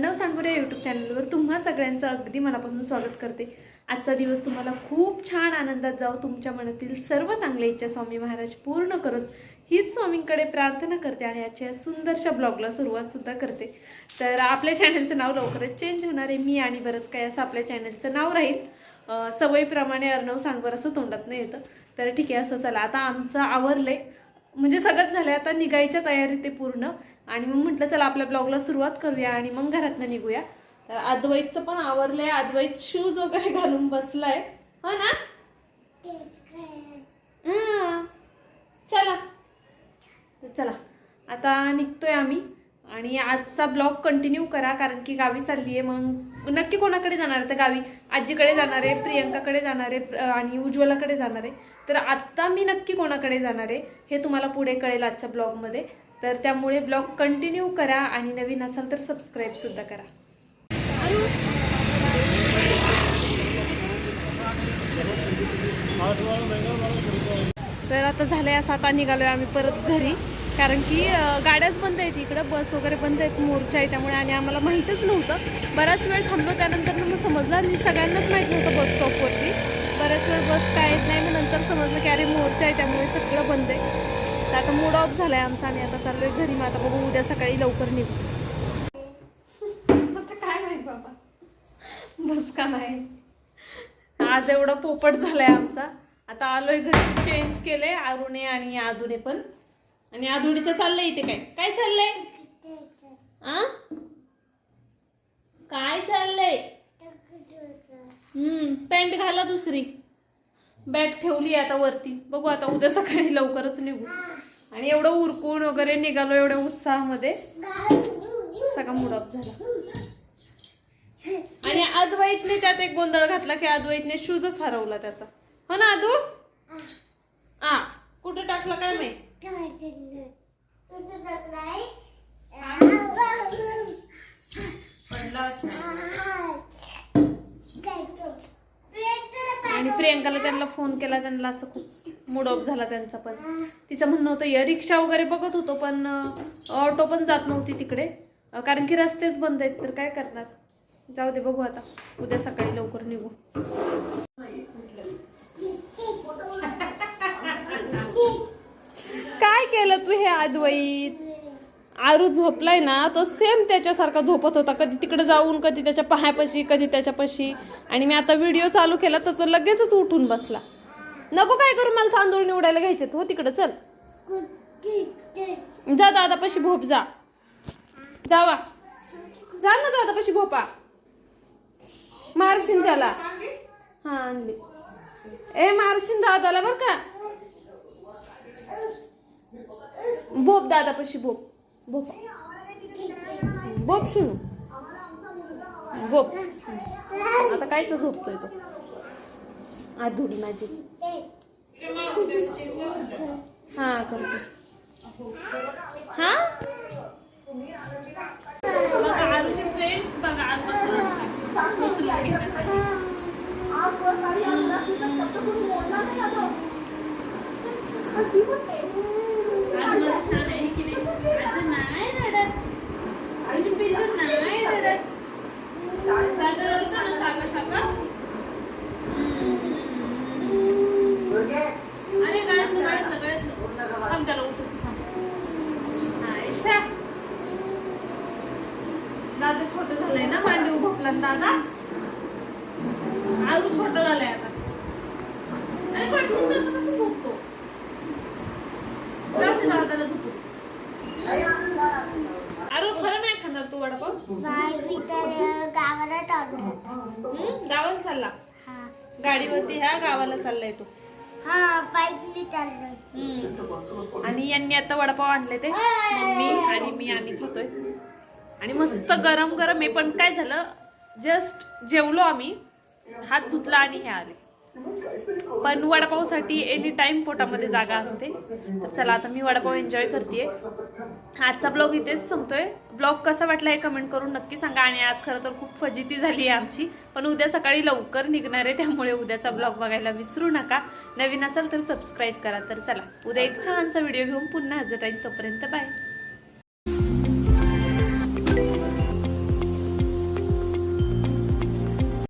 नमस्ते मी Arnav सांगोरे YouTube चॅनलवर तुम्हा सगळ्यांचं अगदी मनापासून स्वागत करते. आजचा दिवस तुम्हाला खूप छान आनंदात जावं तुमच्या मनातील सर्व चांगल्या इच्छा स्वामी महाराज पूर्ण करत हीच स्वामींकडे प्रार्थना करते आणि आजच्या सुंदरशा ब्लॉगला सुरुवातसुद्धा करते. तर आपल्या चॅनलचं नाव लवकरच चेंज होणार आहे. मी आणि बरंच काय असं आपल्या चॅनलचं नाव राहील. सवयीप्रमाणे अर्णव सांगवर असं तोंडात नाही येतं. तर ठीक आहे असं चला. आता आमचं आवरलं आहे म्हणजे सगळंच झालंय. आता निघायच्या तयारीत ते पूर्ण. आणि मग म्हटलं चला आपल्या ब्लॉगला सुरुवात करूया आणि मग घरातनं निघूया. तर अद्वैतचं पण आवरलंय. अद्वैत शूज वगैरे घालून बसलाय. हो ना? चला. चला. आता निघतोय आम्ही. आणि आजचा ब्लॉग कंटिन्यू करा कारण की गावी चालली आहे. मग नक्की कोणाकडे जाणार आहे? तर गावी आजीकडे जाणार आहे प्रियंकाकडे जाणार आहे आणि उज्ज्वलाकडे जाणार आहे. तर आत्ता मी नक्की कोणाकडे जाणार आहे हे तुम्हाला पुढे कळेल आजच्या ब्लॉगमध्ये. तर त्यामुळे ब्लॉग कंटिन्यू करा आणि नवीन असाल तर सबस्क्राईबसुद्धा करा. तर आता झालं आहे असं आता आहे आम्ही परत घरी. कारण की गाड्याच बंद आहेत इकडं बस वगैरे बंद आहेत मोर्चा आहे त्यामुळे आणि आम्हाला माहीतच नव्हतं. बराच वेळ थांबलो त्यानंतर मग समजलं आणि सगळ्यांनाच माहीत नव्हतं बस स्टॉपवरती बराच वेळ बस काय येत नाही मग नंतर समजलं की अरे मोर्चा आहे त्यामुळे सगळं बंद आहे. तर आता मूड ऑफ झालाय आमचा आणि आता चाललोय घरी मग आता बघू उद्या सकाळी लवकर निघू. आता काय माहीत बाबा? बस का नाही? आज एवढा पोपट झालाय आमचा. आता आलोय घरी चेंज केलंय आरुणे आणि आदुने पण. आणि आदुडीचं चाललंय इथे काय? काय चाललंय? आ काय चाललंय हम्म पॅन्ट घाला दुसरी. बॅग ठेवली आता वरती. बघू आता उद्या सकाळी लवकरच निघू. आणि एवढं उरकून वगैरे निघालो एवढ्या उत्साहामध्ये. सगळा मूड ऑफ झाला. आणि अद्वैतने त्यात एक गोंधळ घातला की अद्वैतने शूजच हरवला त्याचा. हो ना अदू? आ कुठे टाकला काय माहीत? आणि प्रियंकाला त्यांना फोन केला त्यांना असं खूप मूड ऑफ झाला त्यांचा पण. तिचं म्हणणं होतं या रिक्षा वगैरे बघत होतो पण ऑटो पण जात नव्हती तिकडे. कारण की रस्तेच बंद आहेत तर काय करणार? जाऊ दे बघू आता. उद्या सकाळी लवकर निघू. काय केलं तू हे अद्वैत आरू झोपलाय ना तो सेम त्याच्यासारखा झोपत होता. कधी तिकडे जाऊन कधी त्याच्या पायापाशी कधी त्याच्यापाशी. आणि मी आता व्हिडिओ चालू केला तर तो लगेचच उठून बसला. नको काय करू मला तांदूळ निवडायला घ्यायचे हो तिकडे चल. जा दादापाशी भोप जा. जावा. जा ना दादापाशी भोपा मारशील त्याला. हा आणली. ए मारशील दादाला बर का. भोप दादापाशी भोप भोप बोप शुनू बोप आता कायच झोपतोय तो? आधुरी माझी. हा करतो. हा? बघा आरूचे फ्रेंड्स बघा आरू शब्द रडतोय. उचलून नाही आता माझं छान आहे की नाही आरू नाही रडत म्हणजे पिल्लू नाही रडत दादा रडतो ना शाका शाका अरे गळ्यातलं गळ्यातलं गळ्यातलं थांब त्याला उठून थांब. आयशा दादा छोटं झालंय ना मांडी उभपला दादा? आरू छोटं झालंय आता. अरे पडशील तसं कसं झोपतो? जाऊ दे दादाला झोपू. अरे खरं नाही खाणार तू वडापाव? हम्म? गावाला चालला? हा. गाडीवरती ह्या गावाला चाललाय तो. हा हम्म. आणि यांनी आता वडापाव आणले ते. मम्मी आणि मी आम्ही खातोय. आणि मस्त गरम गरम आहे पण काय झालं जस्ट जेवलो आम्ही हात धुतला आणि हे आले. पण वडापावसाठी एनी टाइम पोटामध्ये जागा असते. तर चला आता मी वडापाव एन्जॉय करते आजचा ब्लॉग इथेच संपतोय. ब्लॉग कसा वाटला हे कमेंट करून नक्की सांगा. आणि आज खरं तर खूप फजिती झाली आहे आमची. पण उद्या सकाळी लवकर निघणार आहे त्यामुळे उद्याचा ब्लॉग बघायला विसरू नका. नवीन असाल तर सबस्क्राईब करा. तर चला उद्या एक छानसा व्हिडिओ घेऊन पुन्हा हजर राहील तोपर्यंत बाय